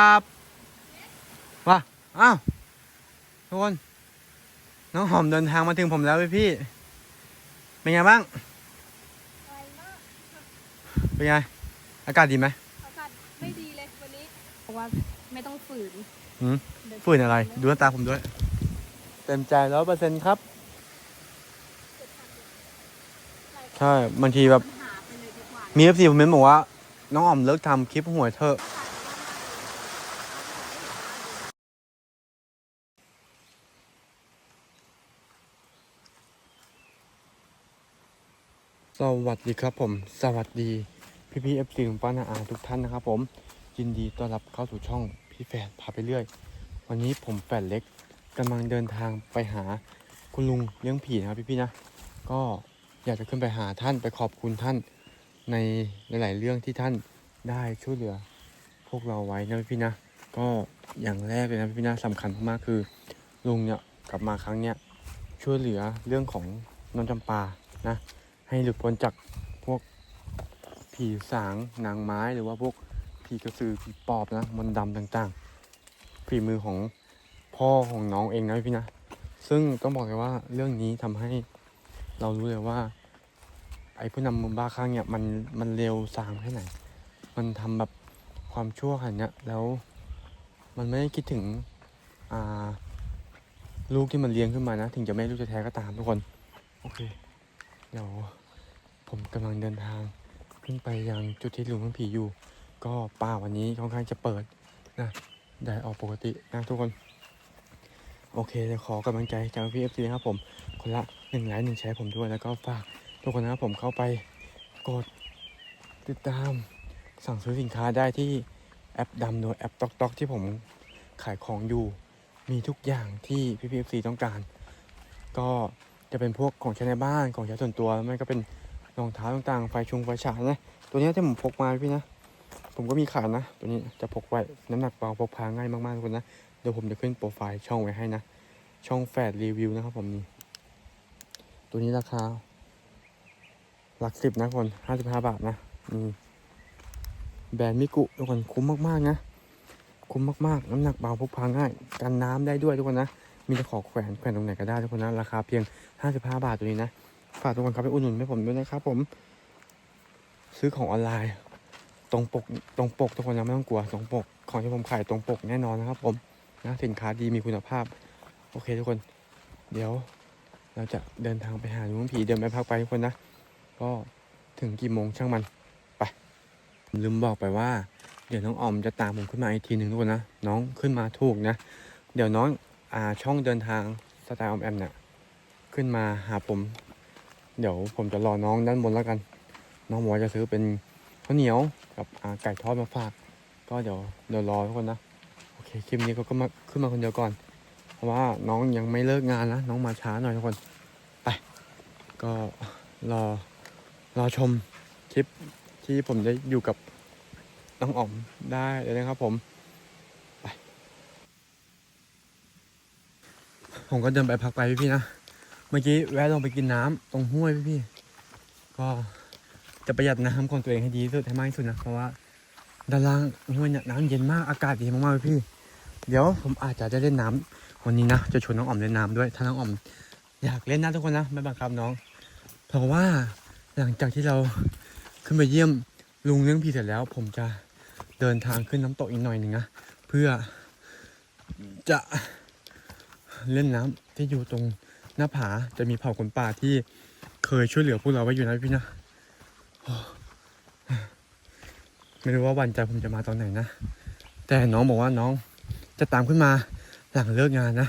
ครับว่าอ้าวทุกคน น้องหอมเดินทางมาถึงผมแล้วพี่พี่ เป็นไงบ้าง เป็นไง อากาศดีไหมอากาศไม่ดีเลยวันนี้เพราะว่าไม่ต้องฝืนหืมฝืนอะไร ดูหน้าตาผมด้วย เต็มใจร้อยเปอร์เซ็นต์ครับ ใช่ บางทีแบบ หาไปเลยดีกว่า มีเอฟซีผมเมนต์บอกว่า น้องอ๋อมเลิกทำคลิปหวยเถอะ สวัสดีครับผม สวัสดีพี่พี่เอฟซีของป้านาอาทุกท่านนะครับผม ยินดีต้อนรับเข้าสู่ช่องพี่แฝดพาไปเรื่อย วันนี้ผมแฝดเล็กกำลังเดินทางไปหาคุณลุงเลี้ยงผีนะครับพี่พี่นะ ก็อยากจะขึ้นไปหาท่านไปขอบคุณท่านในหลาย ๆ เรื่องที่ท่านได้ช่วยเหลือ พวกเราไว้นะพี่นะ ก็อย่างแรกเลยนะพี่นะสำคัญมากๆคือลุงเนี่ยกลับมาครั้งเนี้ยช่วยเหลือเรื่องของน้องจำปานะ ให้หลุดพ้นจากพวกผีสางนางไม้หรือว่าพวกผีกระสือผีปอบนะมนต์ดำต่างๆฝีมือของพ่อของน้องเองนะพี่นะ ซึ่งต้องบอกเลยว่าเรื่องนี้ทำให้เรารู้เลยว่า ไอ้ผู้นำมือบ้าข้างเนี่ยมันมันเร็วสามแค่ไหน มันทำแบบความชั่วขนาดเนี้ยแล้วมันไม่ได้คิดถึงอ่าลูกที่มันเลี้ยงขึ้นมานะ ถึงจะไม่ลูกจะแท้ก็ตามทุกคน โอเค เดี๋ยว ผมกำลังเดินทางขึ้นไปยังจุดที่ลุงผีอยู่ ก็ป่าวันนี้ค่อนข้างจะเปิดนะแดดออกปกตินะทุกคน โอเคเดี๋ยวขอกำลังใจจากพี่เอฟซีนะครับผมคนละหนึ่งไลค์หนึ่งแชร์ผมด้วยแล้วก็ฝากทุกคนนะครับผมเข้าไปกดติดตามสั่งซื้อสินค้าได้ที่แอปดำโดยแอปต๊อกต๊อกที่ผมขายของอยู่ มีทุกอย่างที่พี่พีเอฟซีต้องการ ก็จะเป็นพวกของใช้ในบ้านของใช้ส่วนตัวไม่ก็เป็น รองเท้าต่างๆ ไฟชงไฟฉายนะ ตัวนี้ที่ผมพกมาพี่นะ ผมก็มีขายนะ ตัวนี้จะพกไว้ น้ำหนักเบาพกพาง่ายมากๆทุกคนนะ เดี๋ยวผมจะขึ้นโปรไฟล์ช่องไว้ให้นะ ช่องแฟดรีวิวนะครับผมนี่ ตัวนี้ราคา หลักสิบนะคนห้าสิบห้าบาทนะนี่แบรนด์มิกุทุกคนคุ้มมากๆนะ คุ้มมากๆ น้ำหนักเบาพกพาง่าย กันน้ำได้ด้วยทุกคนนะ มีตะขอแขวนแขวนตรงไหนก็ได้ทุกคนนะ ราคาเพียง 55 บาทตัวนี้นะ ฝากทุกคนครับไปอุดหนุนให้ผมด้วยนะครับผม ซื้อของออนไลน์ ตรงปกตรงปกทุกคนนะไม่ต้องกลัวตรงปก ของที่ผมขายตรงปกแน่นอนนะครับ ผมนะสินค้าดีมีคุณภาพ โอเคทุกคน เดี๋ยว เราจะเดินทางไปหาลุงผีเดินไปพักไปทุกคนนะก็ถึงกี่โมงช่างมันไปลืมบอกไปว่า เดี๋ยวน้องออมจะตามผมขึ้นมาอีกทีหนึ่งทุกคนนะน้องขึ้นมาถูกนะ เดี๋ยวน้องอ่าช่องเดินทางสไตล์ออมแอมเนี่ยขึ้นมาหาผม เดี๋ยวผมจะรอน้องด้านบนแล้วกัน น้องบอจะซื้อเป็นข้าวเหนียวกับไก่ทอดมาฝาก ก็เดี๋ยวเดี๋ยวรอทุกคนนะ โอเคคลิปนี้เขาก็มาขึ้นมาคนเดียวก่อน เพราะว่าน้องยังไม่เลิกงานนะ น้องมาช้าหน่อยทุกคน ไป ก็รอรอชมคลิปที่ผมจะอยู่กับน้องอ๋อมได้เลยนะครับผม ไป ผมก็เดินไปพักไปพี่ๆนะ เมื่อกี้แวะลงไปกินน้ำตรงห้วยพี่ๆก็จะประหยัดน้ำของตัวเองให้ดีที่สุดให้มากที่สุดนะเพราะว่าด้านล่างห้วยเนี่ยน้ำเย็นมากอากาศดีมากๆพี่ เดี๋ยวผมอาจจะได้เล่นน้ำวันนี้นะจะชวนน้องอ๋อมเล่นน้ำด้วย ถ้าน้องอ๋อมอยากเล่นนะทุกคนนะไม่บังคับน้อง เพราะว่าหลังจากที่เราขึ้นไปเยี่ยมลุงเลี้ยงผีเสร็จแล้ว ผมจะเดินทางขึ้นน้ำตกอีกหน่อยหนึ่งนะเพื่อจะเล่นน้ำที่อยู่ตรง หน้าผาจะมีเผ่าคนป่าที่เคยช่วยเหลือพวกเราไว้อยู่นะพี่นะไม่รู้ว่าวันใจผมจะมาตอนไหนนะ แต่น้องบอกว่าน้องจะตามขึ้นมาหลังเลิกงานนะ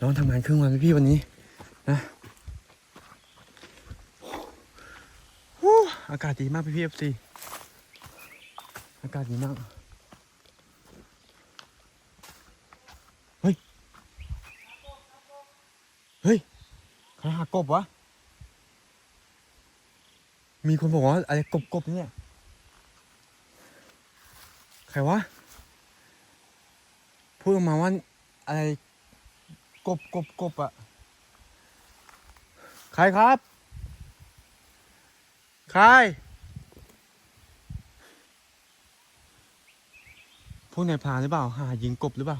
น้องทำงานครึ่งวันพี่วันนี้นะโอ้อากาศดีมากพี่พี่เอฟซีอากาศดีมาก เฮ้ย เฮ้ย ใครหากบวะ มีคนบอกว่าอะไรกบกบเนี่ย ใครวะ พูดออกมาว่าอะไรกบกบกบอะใครครับ ใครผวกนายพรานหรือเปล่า หายิงกบหรือเปล่า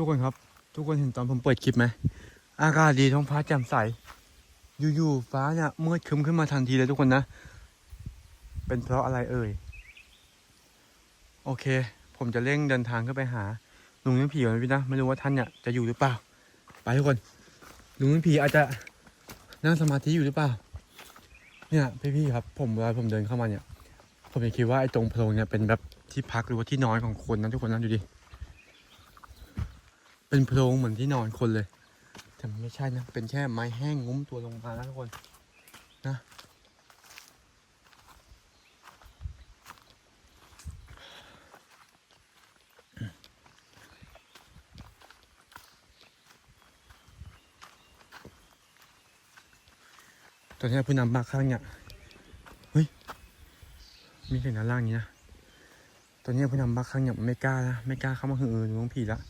ทุกคนครับ ทุกคนเห็นตอนผมเปิดคลิปไหมอากาศดีท้องฟ้าแจ่มใส อยู่ๆฟ้าเนี่ยมืดครึ้มขึ้นมาทันทีเลยทุกคนนะ เป็นเพราะอะไรเอ่ย โอเค ผมจะเร่งเดินทางขึ้นไปหาลุงเลี้งผีก่อนพี่นะไม่รู้ว่าท่านเนี่ยจะอยู่หรือเปล่า ไปทุกคนลุงเลี้งผีอาจจะนั่งสมาธิอยู่หรือเปล่า เนี่ยพี่ๆครับ ผมเวลาผมเดินเข้ามาเนี่ย ผมจะคิดว่าไอ้ตรงโพรงเนี่ยเป็นแบบที่พักหรือว่าที่นอนของคนนะทุกคนนะดูดิ เป็นโพรงเหมือนที่นอนคนเลย แต่มันไม่ใช่นะ เป็นแค่ไม้แห้งงุ้มตัวลงมานะทุกคนนะตอนนี้ผู้นำบากข้างเนี่ยเฮ้ย มีเสียงด้านล่างนี้นะ ตอนนี้ผู้นำบากข้างเนี่ยไม่กล้านะ ไม่กล้าเข้ามาหือลุงผีละ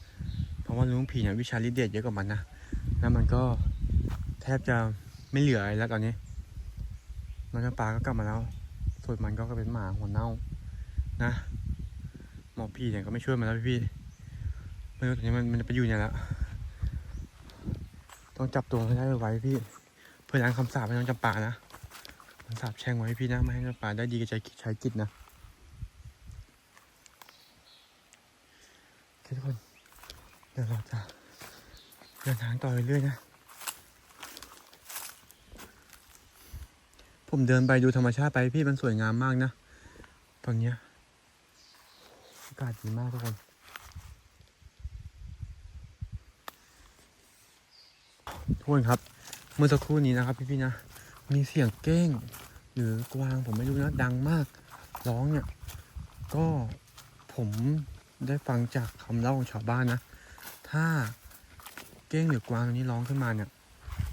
ว่าลุงผีเนี่ยวิชาลิเดตเยอะกว่ามันนะ แล้วมันก็แทบจะไม่เหลืออะไรแล้วตอนนี้ มันก็ปลาก็กลับมาแล้วส่วนมันก็เป็นหมาหัวเน่านะหมอผีเนี่ยก็ไม่ช่วยมันแล้วพี่ๆไม่รู้ตอนนี้มันมันจะไปอยู่เนี่ยแล้ว ต้องจับตัวให้ได้ไว้พี่ เพื่อล้างคำสาปให้น้องจำปานะคำสาปแช่งไว้พี่นะไม่ให้จำปาได้ดีกับใจใช้จิตนะโอเคทุกคน เดี๋ยวเราจะเดินทางต่อไปเรื่อยๆนะ ผมเดินไปดูธรรมชาติไปพี่มันสวยงามมากนะตอนเนี้ยอากาศดีมากทุกคนทุกคนครับ เมื่อสักครู่นี้นะครับพี่ๆนะ มีเสียงเก้ง หรือกวางผมไม่รู้นะ ดังมาก ร้องเนี่ย ก็ผมได้ฟังจากคำเล่าของชาวบ้านนะ ถ้าเก้งหรือกวางตัวนี้ร้องขึ้นมาเนี่ย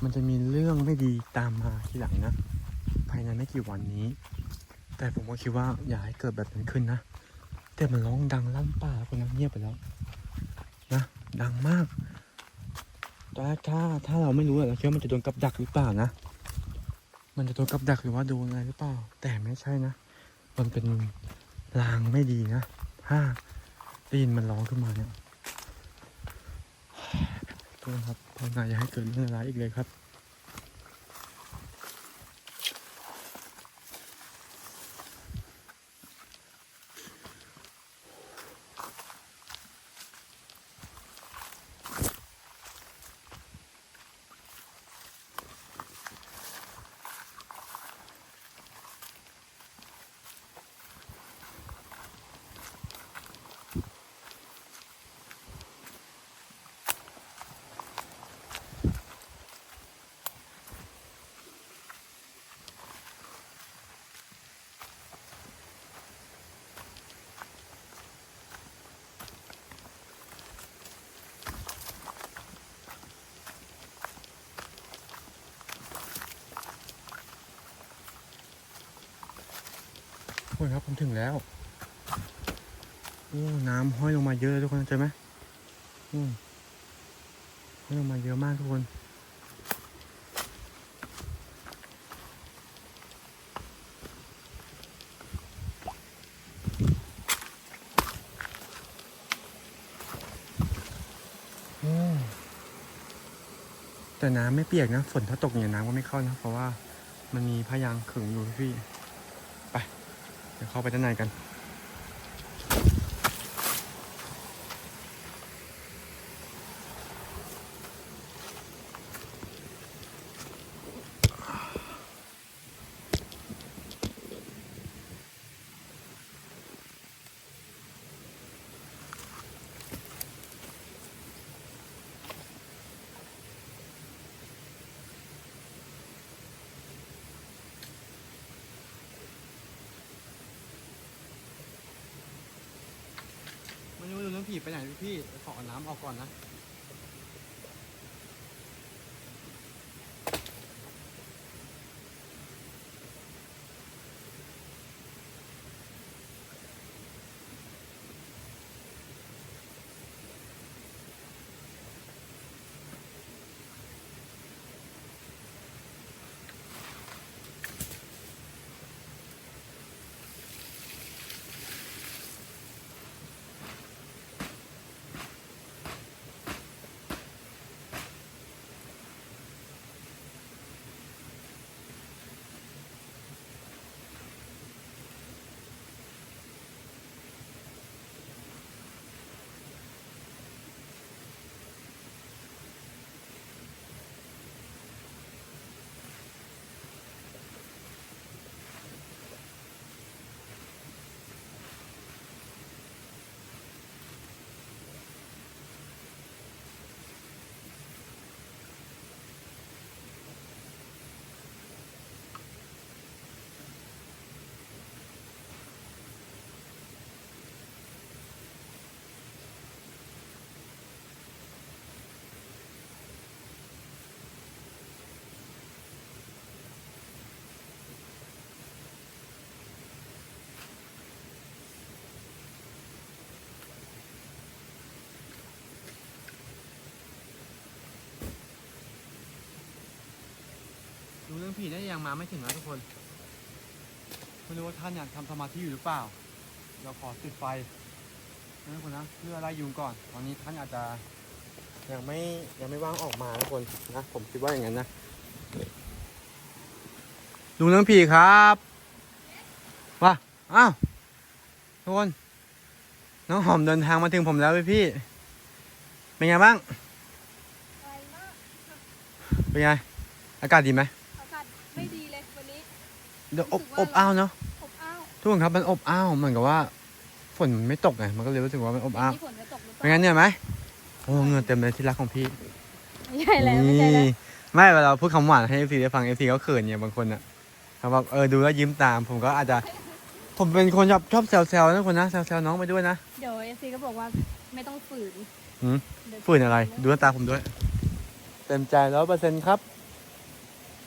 มันจะมีเรื่องไม่ดีตามมาทีหลังนะ ภายในไม่กี่วันนี้ แต่ผมก็คิดว่าอย่าให้เกิดแบบนั้นขึ้นนะ แต่มันร้องดังลั่นป่าแล้วคนนั้นเงียบไปแล้วนะ ดังมากตอนแรกถ้าถ้าเราไม่รู้เราคิดว่ามันจะโดนกับดักหรือเปล่านะ มันจะโดนกับดักหรือว่าโดนอะไรหรือเปล่า แต่ไม่ใช่นะ มันเป็นลางไม่ดีนะ ถ้าได้ยินมันร้องขึ้นมาเนี่ย ทษครับภาวนาอย่าให้เกิดเรื่องร้ายอีกเลยครับ คนครับผมถึงแล้วโอ้น้ำห้อยลงมาเยอะเลยทุกคนเข้าใจไหมอืมห้อยลงมาเยอะมากทุกคนแต่น้ำไม่เปียกนะ ฝนถ้าตกเนี่ยน้ำก็ไม่เข้านะ เพราะว่ามันมีพยางขึงอยู่พี่ เดี๋ยวเข้าไปด้านในกัน ไม่รู้เรื่องผีไปไหนพี่ ขอเอาน้ำออกก่อนนะ ผีน่าจะยังมาไม่ถึงนะทุกคนไม่รู้ว่าท่านเนี่ยทำสมาธิอยู่หรือเปล่า เราขอติดไฟนะทุกคนนะเพื่อไล่ยุงก่อน ตอนนี้ท่านอาจจะยังไม่ยังไม่ว่างออกมาทุกคนนะผมคิดว่าอย่างนั้นนะดูเรื่องผีครับว่าอ้าวทุกคนน้องหอมเดินทางมาถึงผมแล้วพี่พี่เป็นไงบ้างไกลมากเป็นไง อากาศดีไหมอากาศไม่ดีเลยวันนี้ เดี๋ยวอบรู้สึกว่าอบอ้าวเนาะอบอ้าวทุกคนครับมันอบอ้าวเหมือนกับว่า ฝนมันไม่ตกไงมันก็เลยรู้สึกว่ามันอบอ้าวมีฝนจะตกหรือเปเป็นล่างั้นเนี่ยไหมโอ้เหงื่อเต็มเลยที่รักของพี่ไม่ใช่แล้วไม่ใช่แล้วนี่ไม่เวลาพูดคำหวานให้เอฟซีได้ฟังเอฟซีเขาเขินเนี่ยบางคนอะเขาแบบเออดูแล้วยิ้มตาม ผมก็อาจจะ ผมเป็นคนชอบชอบแซวๆนะคนนะแซวๆน้องไปด้วยนะ เดี๋ยวเอฟซีก็บอกว่าไม่ต้องฝืนหืม เดี๋ยวฝืนอะไร ดูหน้าตาผมด้วย เต็มใจร้อยเปอร์เซ็นต์ครับ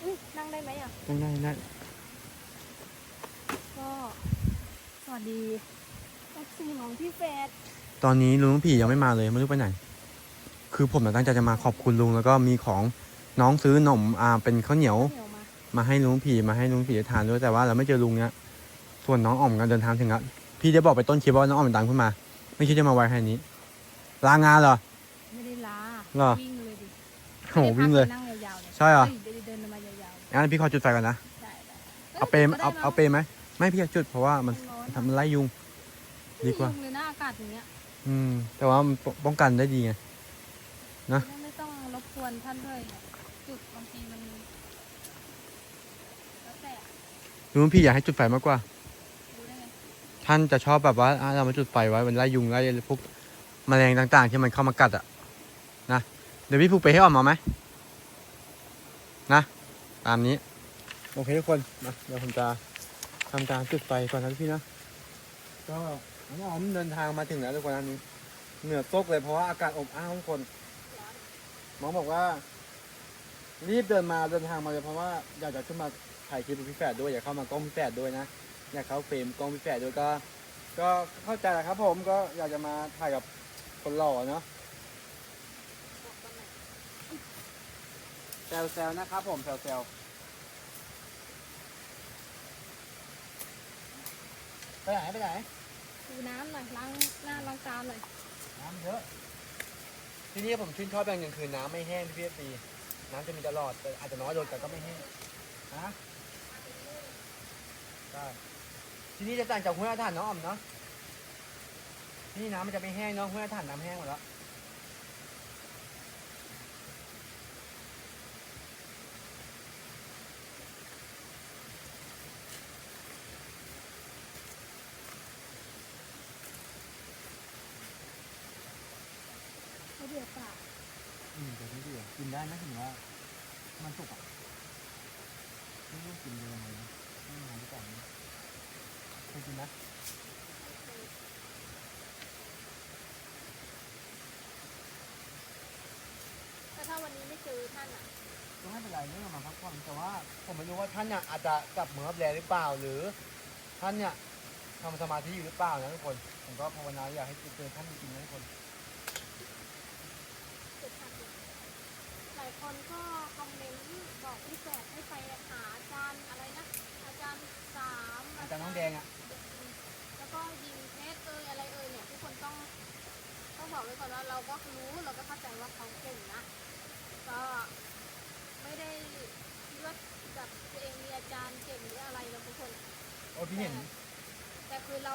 อุ๊ยนั่งได้ไหมอะ ได้ได้ได้ ก็สวัสดีเอฟซีของพี่แฟดตอนนี้ลุงผียังไม่มาเลยไม่รู้ไปไหน คือผมน่ะตั้งใจจะมาขอบคุณลุงแล้วก็มีของน้องซื้อหนมอ่าเป็นข้าวเหนียว เหนียวมามาให้ลุงผีมาให้ลุงผีทานด้วยแต่ว่าเราไม่เจอลุงเนี้ยส่วนน้องอ่อมกันเดินทางถึงแล้วพี่ได้บอกไปต้นคลิปว่าน้องอ่อมดังขึ้นมา ไม่คิดจะมาไว้แค่นี้ลางานเหรอ ไม่ได้ลาเหรอ วิ่งเลยดิโหวิ่งเลย ไม่ได้พักไปนั่งยาวๆเลยใช่เหรอฮ้ยเดินมายาวๆงั้นพี่ขอจุดไฟก่อนนะได้ได้เอาเปรมก็ได้เอานะเอาเปรมไหม ไม่พี่อยากจุดเพราะว่ามันร้อนทำมันไล่ยุง ดีกว่า ไม่ยุ่งเลยนะอากาศอย่างเงี้ยอืม แต่ว่ามันป้องป้องกันได้ดีไง นะ ไม่ต้องรบกวนท่านด้วยจุดบางทีมันแล้วแต่ลุงพี่อยากให้จุดไฟมากกว่า รู้ได้ไงท่านจะชอบแบบว่าอะเรามาจุดไฟไว้มันไล่ยุงไล่พวกแมลงต่าง ๆ ที่มันเข้ามากัดอะนะเดี๋ยวพี่ผูกไปให้ออกมาไหมนะตามนี้ โอเคทุกคนมาเดี๋ยวผมจะ ทำการจุดไฟก่อนนะพี่นะก็น้องอ๋อมเดินทางมาถึงแล้วทุกคนอันนี้ เหงื่อตกเลยเพราะว่าอากาศอบอ้าวทุกคนน้องบอกว่า รีบเดินมาเดินทางมาเลยเพราะว่าอยากจะขึ้นมาถ่ายคลิปกับพี่แฝดด้วยอยากเข้ามากล้องพี่แฝดด้วยนะอยากเข้าเฟรมกล้องพี่แฝดด้วยก็ ก็เข้าใจแหละครับ ผมก็อยากจะมาถ่ายกับคนหล่อเนาะแซวแซวๆนะครับผมแซวแซวๆ ไปไหนไปไหนดูน้ำหน่อยล้างหน้าล้างตาหน่อยน้ำเยอะ ที่นี่ผมชื่นชอบอย่างหนึ่งคือน้ำไม่แห้งพี่เอฟซีน้ำจะมีตลอดแต่อาจจะน้อยลงแต่ก็ไม่แห้งนะได้ที่นี่จะต่างจากห้วยอาถรรพ์เนาะอ่อมเนาะที่นี่น้ำมันจะไม่แห้งเนาะห้วยอาถรรพ์น้ำแห้งหมดแล้ว เขาเดือดปาก อืมแต่ไม่ดีกินได้นะถึงว่ามันสุกอะไม่รู้กินเลยไหมไม่นานก่อนนะเคยกินนะ แต่ถ้าวันนี้ไม่เจอท่านอะ ก็ ไม่เป็นไรเรื่องมาพักผ่อนแต่ว่าผมไม่รู้ว่าท่านเนี่ยอาจจะกลับเหมืองรับแลหรือเปล่า หรือ ท่านเนี่ยทำสมาธิอยู่หรือเปล่านะทุกคน ผมก็ภาวนาอยากให้เจอท่านจริงๆนะทุกคนเจ็ดพันเลยหลายคนก็คอมเมนต์บอกพี่แฝดให้ไปหาอาจารย์อะไรนะ อาจารย์สามอาจารย์น้องแดงอะ แล้วก็ยิงเพชรเอยอะไรเอยเนี่ยทุกคนต้องต้องบอกไว้ก่อนว่าเราก็รู้เราก็เข้าใจว่าเขาเก่งนะก็ ไม่ได้คิดว่าแบบตัวเองมีอาจารย์เก่งหรืออะไรเราทุกคนโอ้พี่เห็น แต่คือเรา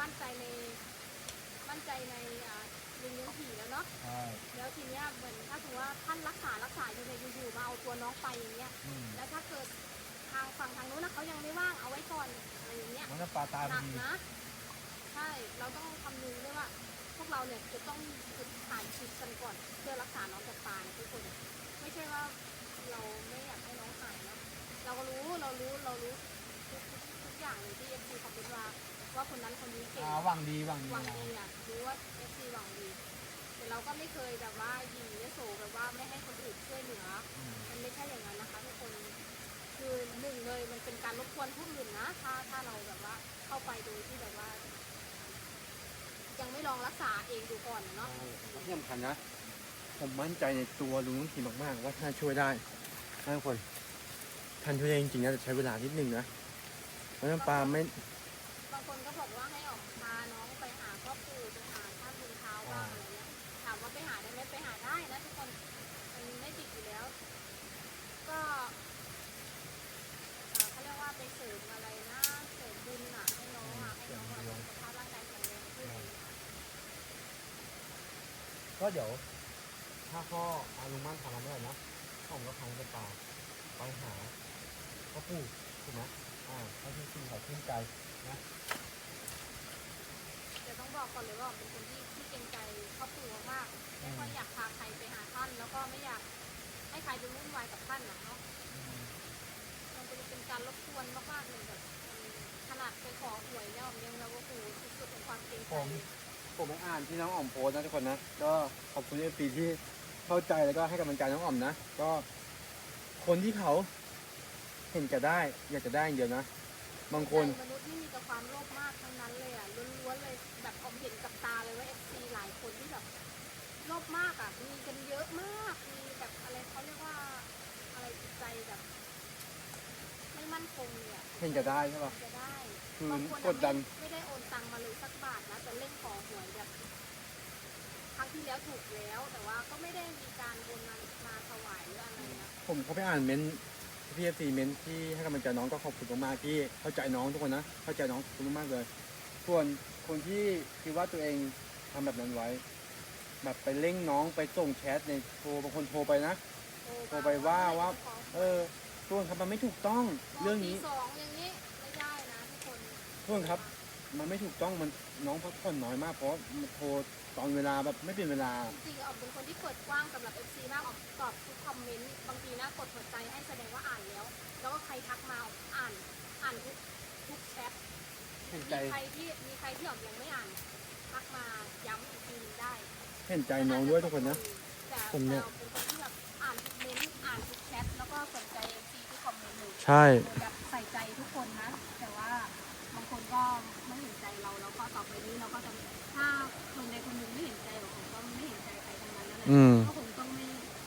มั่นใจในมั่นใจในอ่าลุงเลี้ยงผีแล้วเนาะ ใช่แล้วทีเนี้ยเหมือนถ้าถือว่าท่านรักษารักษาอยู่ในยอยู่ๆมาเอาตัวน้องไปอย่างเงี้ย อืมแล้วถ้าเกิดทางฝั่งทางนู้นนะเขายังไม่ว่างเอาไว้ก่อนอะไรอย่างเงี้ยน้องจะปลาตายหพอนักดีนะ ใช่ เราต้องคำนึงด้วยว่า พวกเราเนี่ยจะต้องฝึกถ่ายคลิปกันก่อน เพื่อรักษาน้องจากปลานะทุกคน ไม่ใช่ว่า เราไม่อยากให้น้องหายนะเราก็รู้เรารู้เรารู้ทุกทุกทุกอย่างเลยที่เอฟซีเขาเป็นว่าว่าคนนั้นคนนี้เก่งอ่าหวังดีหวังดีหวังดีอะรู้ว่าเอฟซีหวังดี แต่เราก็ไม่เคยแบบว่ายิงและโสแบบว่าไม่ให้คนอื่นช่วยเหลืออืมมันไม่ใช่อย่างนั้นนะคะทุกคนคือหนึ่งเลยมันเป็นการรบกวนผู้อื่นนะถ้าถ้าเราแบบว่าเข้าไปโดยที่แบบว่า ยังไม่ลองรักษาเองดูก่อนเนาะใช่แล้วที่สำคัญนะ ผมมั่นใจในตัวลุงลุงทีมากๆ ว่าท่านช่วยได้ นะทุกคนทันทุเรียนจริงๆนะแต่ใช้เวลานิดนึงนะเพราะน้ำปลาไม่บางคนก็บอกว่าให้ออกพาน้องไปหาพ่อปู่ไปหาท่านบุญเท้าบ้างอะไรเงี้ยถามว่าไปหาได้ไหมไปหาได้นะทุกคนมันไม่ติดอยู่แล้ว ก็เอ่อเขาเรียกว่าไปเสริมอะไรนะเสริมบุญอะให้น้องอะให้น้องแบบสุขภาพร่างกายแข็งแรงขึ้นอะไรเงี้ย ก็เดี๋ยว ถ้าพ่ออาลุงมั่นทำมาเมื่อไหร่นะ ผมก็พังจะป่าไปหาพ่อปู่ถูกไหมอ่าให้ที่สี่เขาชื่นใจนะเดี๋ยวต้องบอกก่อนเลยว่าผมเป็นคนที่ที่เกรงใจพ่อปู่มากๆไม่ค่อยอยากพาใครไปหาท่าน แล้วก็ไม่อยากให้ใครไปวุ่นวายกับท่านนะเนาะมันเป็นเป็นการรบกวนมากๆเลยแบบมันขนาดไปขอหวยแล้วยังเราก็คือสุดๆของความเกรงใจผมผมไม่อ่านที่น้องอ่อมโพสต์นะทุกคนนะ ก็ขอบคุณเอฟซีที่ เข้าใจแล้วก็ให้กำลังใจน้องอ่อมนะ ก็คนที่เขาเห็นจะได้ อยากจะได้อย่างเดียวนะ บางคนใจมนุษย์นี่มีแต่ความโลภมากทั้งนั้นเลยอะล้วนๆเลยแบบออมเห็นกับตาเลยว่าเอฟซีหลายคนที่แบบโลภมากอะมีกันเยอะมากมีแบบอะไรเขาเรียกว่าอะไรจิตใจแบบไม่มั่นคงเลยอะเห็นจะได้ใช่ปะจะได้คือบางคนกดดันไม่ไม่ได้โอนตังมาเลยสักบาทนะแต่เล่นขอหวยแบบ ครั้งที่แล้วถูกแล้ว แต่ว่าก็ไม่ได้มีการโอนมามาถวายหรืออะไรนะผมเขาไปอ่านเม้นต์พี่เอฟซีเม้นต์ที่ให้กำลังใจน้องก็ขอบคุณมากๆที่เข้าใจน้องทุกคนนะเข้าใจน้องขอบคุณมากๆเลย ส่วนคนที่คิดว่าตัวเองทำแบบนั้นไว้ แบบไปเร่งน้องไปส่งแชทในโทรบางคนโทรไปนะ โทรไปว่าว่า เออทุกคนครับมันไม่ถูกต้องเรื่องนี้ตีสองอย่างนี้ไม่ได้นะทุกคน ทุกคนครับ มันไม่ถูกต้องมันน้องพักผ่อนน้อยมากเพราะมันโทร ตอนเวลาแบบไม่เป็นเวลา จริงๆออมเป็นคนที่เปิดกว้างสำหรับ FC มากออมตอบทุกคอมเมนต์บางทีนะกดหัวใจให้แสดงว่าอ่านแล้ว แล้วก็ใครทักมาออมอ่านอ่านทุกทุกแชทเห็นมีใจใครที่มีใครที่ออมยังไม่อ่านทักมาย้ำอีกทีหนึงได้เห็นใจน้องด้วยทุกคนนะ แต่ผมเนี่ยราเป็นคนที่แบบอ่านทุกเมนต์อ่านทุกแชทแล้วก็สนใจ FC ที่คอมเมนต์เลยใช่ แบบใส่ใจทุกคนนะ แต่ว่าบางคนก็ไม่เห็นใจเราแล้วก็ต่อไปนี้เราก็จะ ถ้าคนใดคนหนึ่งไม่เห็นใจเราผมก็ไม่เห็นใจใครทั้งนั้นแล้วแหละอืม ก็คงต้องไม่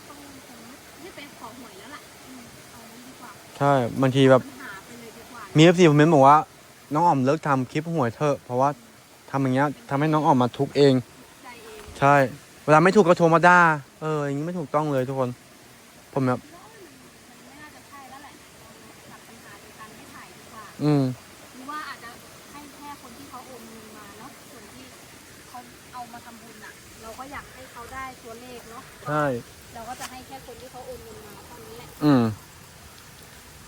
ต้องคงไม่ไปขอหวยแล้วล่ะอืมเอานั้นดีกว่าใช่บางทีแบบปัญหาไปเลยดีกว่ามีเอฟซีคอมเมนต์บอกว่า น้องอ่อมเลิกทำคลิปหวยเถอะเพราะว่าทำอย่างเงี้ยทำให้น้องอ่อมมาทุกข์เอง ใจเองใช่ เวลาไม่ถูกก็โทรมาด่าเอออย่างนี้ไม่ถูกต้องเลยทุกคน ผมแบบ คิดว่ามันมันไม่น่าจะใช่แล้วแหละตัดปัญหาโดยการไม่ถ่ายดีกว่าอืม ใช่ เราก็จะให้แค่คนที่เขาโอนเงินมาเท่านั้นแหละ อืม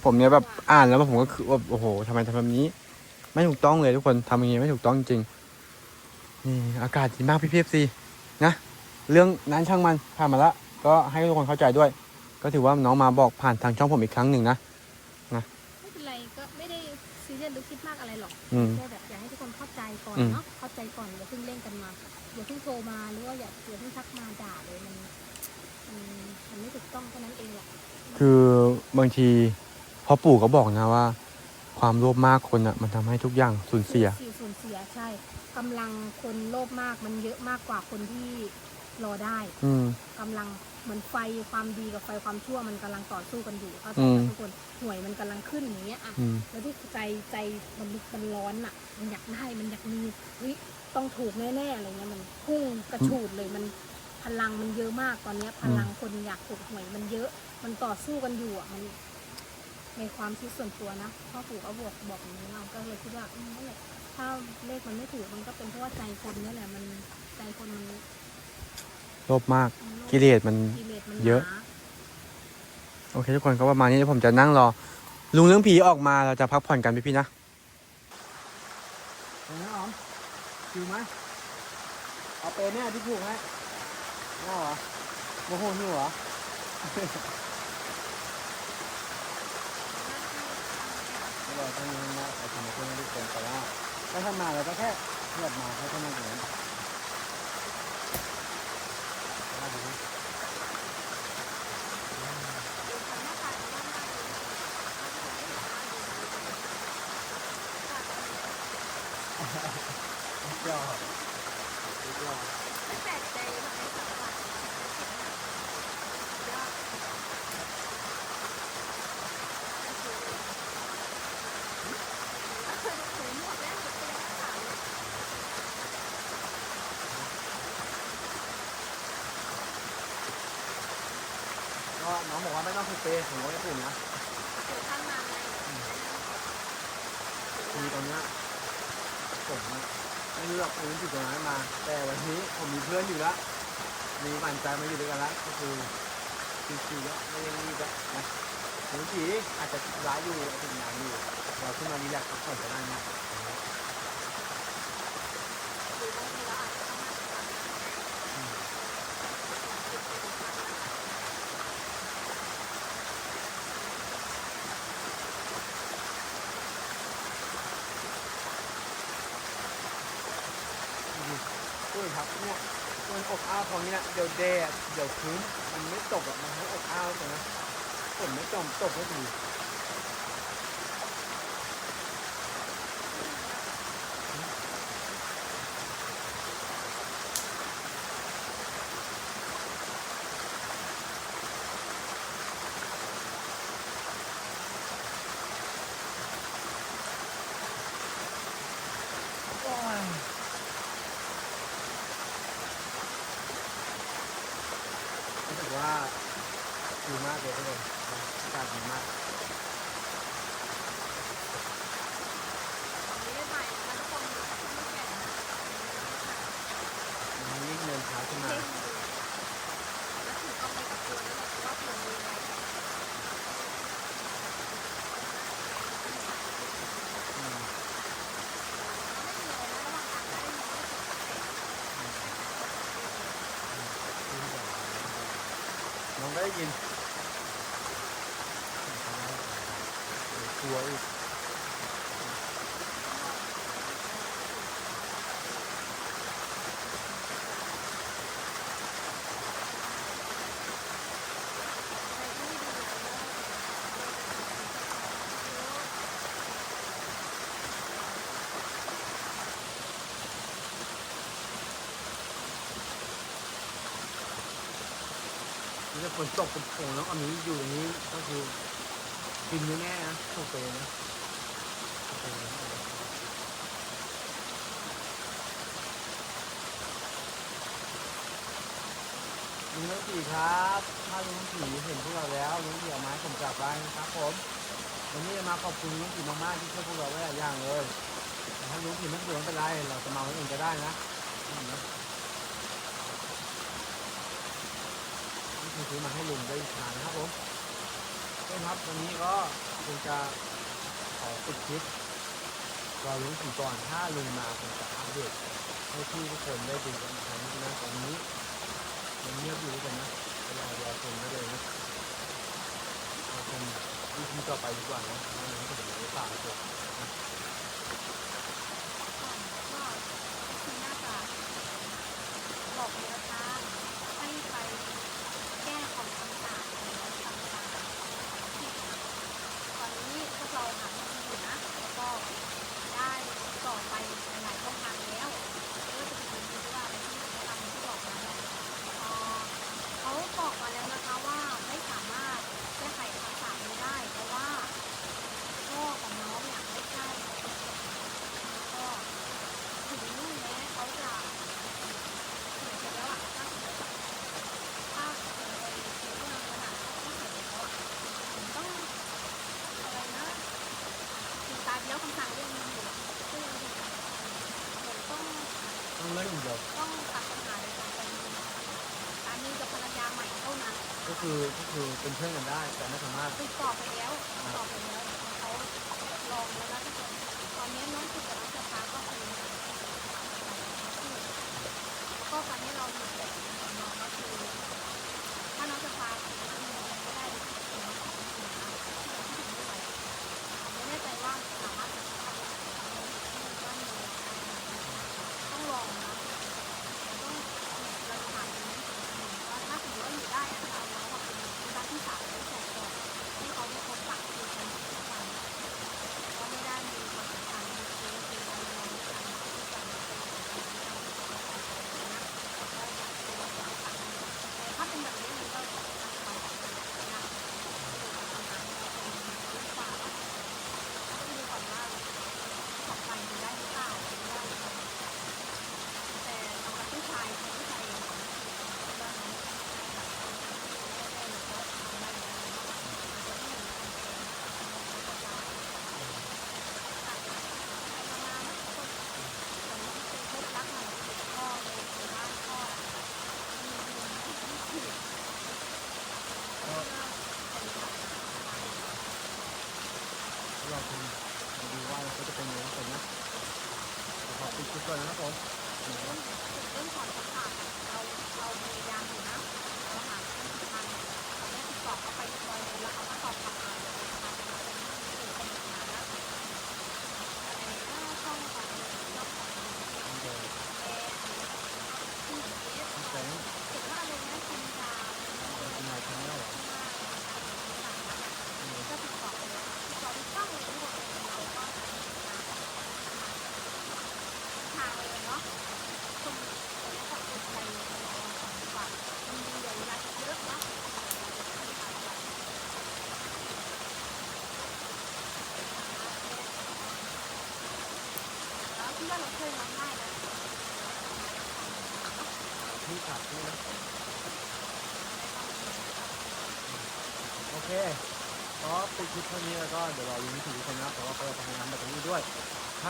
ผมเนี่ยแบบอ่านแล้วผมก็คือว่าโอ้โหทำไมทำแบบนี้ ไม่ถูกต้องเลยทุกคนทำอย่างนี้ไม่ถูกต้องจริงนี่อากาศดีมากพี่พีเอฟซีนะเรื่องนั้นช่างมันผ่านมาละก็ให้ทุกคนเข้าใจด้วย ก็ถือว่าน้องมาบอกผ่านทางช่องผมอีกครั้งหนึ่งนะ ไม่เป็นไรก็ไม่ได้ซีเรียสหรือคิดมากอะไรหรอกอืม แค่แบบอยากให้ทุกคนเข้าใจก่อนอืม เนาะเข้าใจก่อนอย่าเพิ่งเล่นกันมาอย่าเพิ่งโทรมาหรือว่าอย่าอย่าเพิ่งทักมาด่าเลยมัน มันมันไม่ถูกต้องเท่านั้นเองแหละคือบางทีพ่อปู่ก็บอกนะว่า ความโลภมากคนอะ มันทำให้ทุกอย่างสูญเสียสูญเสียใช่กำลังคนโลภมากมันเยอะมากกว่าคนที่รอได้อืม กำลังเหมือนไฟความดีกับไฟความชั่วมันกำลังต่อสู้กันอยู่เข้าใจอืไหมมทุกคนหน่วยมันกำลังขึ้นอย่างเงี้ยอะ อืม แล้วที่ใจใจมันมันร้อนอะมันอยากได้มันอยากมีเฮ้ยต้องถูกแน่ๆอะไรเงี้ยมันพุ่งกระฉูดเลยมัน พลังมันเยอะมากตอนเนี้ย พลังคนอยากถูกหวยมันเยอะ มันต่อสู้กันอยู่อะมันในความคิดส่วนตัวนะพ่อปู่ก็บอกบอกอย่างนี้เราก็เลยคิดว่าอืมนั่นแหละถ้าเลขมันไม่ถูกมันก็เป็นเพราะว่าใจคนนี่แหละมันใจคนมันโลภมากมันโลภกิเลสมัน กิเลสมันเยอะหนาโอเคทุกคนก็ประมาณนี้เดี๋ยวผมจะนั่งรอ ลุงเรื่องผีออกมาเราจะพักผ่อนกันพี่พี่ๆนะเป็นไงอ๋อมคิวไหมเอาเปเนี่ยที่ผูกให้ น่าเหรอโมโหหิวเหรอไม่รอท่านนี้นะไปทำเพื่อนทุกคนแต่ว่าถ้าท่านมาเราก็แค่เรียบมาให้ท่านมาอย่างนั้นว่าดีนะยอดยอดไม่แปลกใจทำไมสักบาทยอดโอเค เป้ของไว้ผมนะเดี๋ยวท่านมาไงคือตอนเนี้ยผมอะไม่รู้หรอกผมอยู่ตรงนั้นมา แต่วันนี้ผมมีเพื่อนอยู่แล้วมีหวานใจมาอยู่ด้วยกันแล้วก็คือชิวๆแล้วไม่ได้รีบแล้วนะหนูจีอาจจะร้ายอยู่ถึงงานอยู่เราขึ้นมารีแลกซ์พักผ่อนก็ได้นะ หรือบางทีเราอาจจะต้องมาทำ ดูดิครับเนี่ยมัน อบอ้าวของนี้นะเดี๋ยวแดดเดี๋ยวพื้นมันไม่ตกอะมันให้อบอ้าวตรงนะฝนไม่จมตกก็ดี โอ้ยรู้สึกว่าดีมากเลยทุกคนอากาศดีมาก ไม่ได้ถ่ายนะคะทุกคนไม่แก่นะ มันยิ่งเดินเช้าขึ้นมา เท่งเลยแล้วถือเอาไปกับตัวด้วยแบบว่าเผื่อมีอะไร อืม ไม่มีอะไรนะระหว่างทางได้มีแค่เสียงไก่ น้องได้ยินกลัวอีก อะไรที่ไม่ดีเลยนะ นี่ถ้าฝนตกเป็นโผงแล้วอันนี้อยู่อย่างนี้ก็คือกินแน่ๆนะโอเคนะโอเคนะลุงน้องผีครับ ถ้าลุงน้องผีเห็นพวกเราแล้วลุงผีเอาไม้ผมกลับบ้านะครับผมวันนี้จะมาขอบคุณลุงน้องผีมากๆที่ช่วยพวกเราไว้หลายอย่างเลยแต่ถ้าลุงผีไม่สวยไม่เป็นไรเราจะมาวันอื่นก็ได้นะนี่นะนี่คือ ซื้อมาให้ลุงได้ทานนะครับผมเพื่อนครับวันนี้ก็คงจะขอปิดคลิปรอลุงผีก่อนถ้าลุงมาผมจะอัปเดตให้พี่ทุกคนได้ดูกันอีกครั้งนะตอนนี้ยังเงียบอยู่ด้วยกันนะเวลารอชมได้เลยนะรอชมวิธีต่อไปดีกว่านะไม่งั้นก็จะเป็นป่าเกิดนะ ก็คือน่าจะบอกแนวทางให้ไปแก้ของต่างๆของต่างๆที่ตอนนี้พวกเราหาวิธีอยู่นะแล้วก็ได้ต่อไปหลายๆช่องทางแล้วไม่ว่าจะเป็นยูทูบว่าอะไรที่ทำที่บอกมาเนี่ยเอ่อเขาบอกมาแล้วนะคะว่าไม่สามารถแก้ไขคำสั่งนี้ได้ เพราะว่าพ่อของน้องเนี่ยไม่ใช่แล้วก็ ถึงแม้เขาจะเสียไปแล้วอะถ้าสมมติถ้าเกิดไปเสียที่นอนขนาดเขาเสียไปแล้วอะผมต้องอะไรนะถึงตายไปแล้วคำสั่งเรื่องนี้อยู่ก็ยังอยู่ผมต้อง ต้องเล่นอย่างเดียวต้องตัดปัญหาในการเป็นสามีกับภรรยาใหม่เท่านั้นก็คือก็คือเป็นเพื่อนกันได้แต่ไม่สามารถติดต่อไปแล้วติดต่อไปแล้ว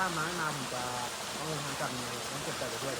ถ้าไม้มาผมจะเอาเงินทางกลับมาต้องเก็บใจไปด้วย